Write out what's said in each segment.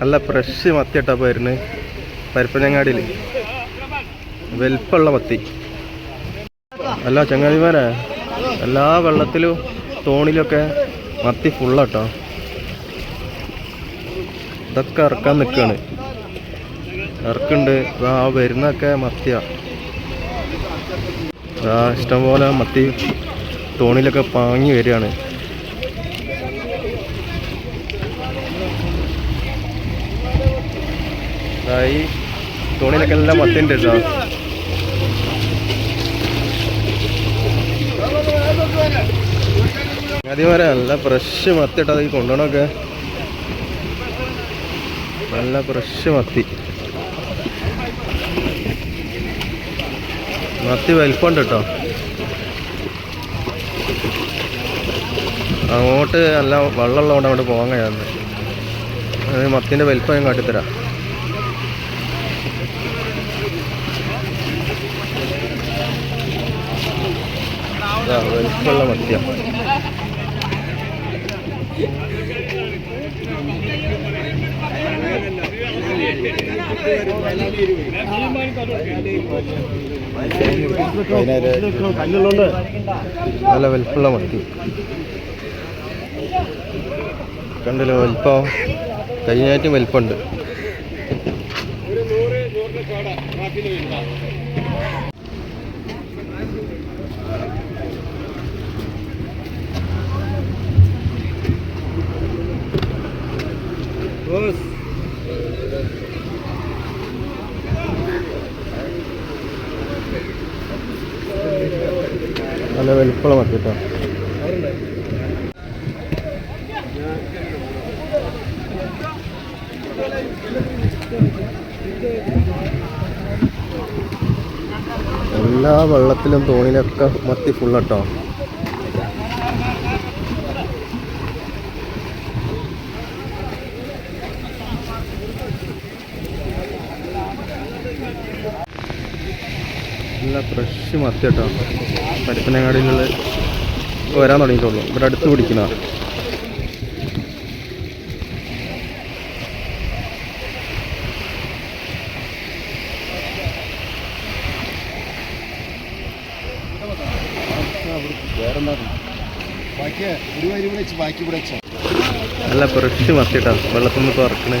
നല്ല ഫ്രഷ് മത്തി ഇട്ടാ പോയിരുന്നു പരപ്പനങ്ങാടിയിൽ വെൽപ്പുള്ള മത്തി. അല്ല ചങ്ങാതിമാരെ എല്ലാ വെള്ളത്തിലും തോണിലൊക്കെ മത്തി ഫുള്ളാട്ടോ ഇതൊക്കെ ഇറക്കാൻ നിൽക്കുകയാണ് ഇറക്കുണ്ട് ആ വരുന്നൊക്കെ മത്തിയാ. ഇഷ്ടംപോലെ മത്തി തോണിലൊക്കെ പാങ്ങി വരികയാണ്. ഈ തോണിയിലൊക്കെ എല്ലാം മത്തിന്റെ കേട്ടോ ആദ്യമാരെ നല്ല ഫ്രഷ് മത്തി ഇട്ടാ ഈ നല്ല ഫ്രഷ് മത്തി മത്തി വലിപ്പമുണ്ട് കേട്ടോ. അങ്ങോട്ട് നല്ല വെള്ളമുള്ളതുകൊണ്ട് അങ്ങോട്ട് പോകാൻ കഴിയാറുണ്ട് മത്തിന്റെ വലിപ്പം ഞാൻ കാട്ടിത്തരാം. ഇതാ, മത്സ്യം നല്ല വലിപ്പമുള്ള മത്തി. കണ്ടല്ലോ വലിപ്പം കഴിഞ്ഞാറ്റും വലിപ്പമുണ്ട് നല്ല വെളുപ്പുള്ള മത്തി കേട്ടോ എല്ലാ വെള്ളത്തിലും തോണിലൊക്കെ മത്തി ഫുള്ളട്ടോ നല്ല ഫ്രഷ് മത്തി കേട്ടോ. പരപ്പനങ്ങാടിയിലുള്ള വരാൻ തുടങ്ങിയിട്ടുള്ളൂ. ഇവിടെ അടുത്ത് പിടിക്കുന്ന നല്ല ഫ്രഷ് മത്തി വെള്ളത്തിൽ നിന്ന് തുറക്കണേ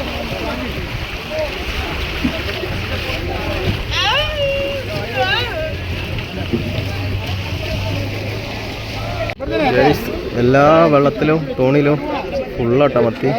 എല്ലാ വെള്ളത്തിലും തോണിയിലും ഫുള്ളാട്ടോ മത്തി.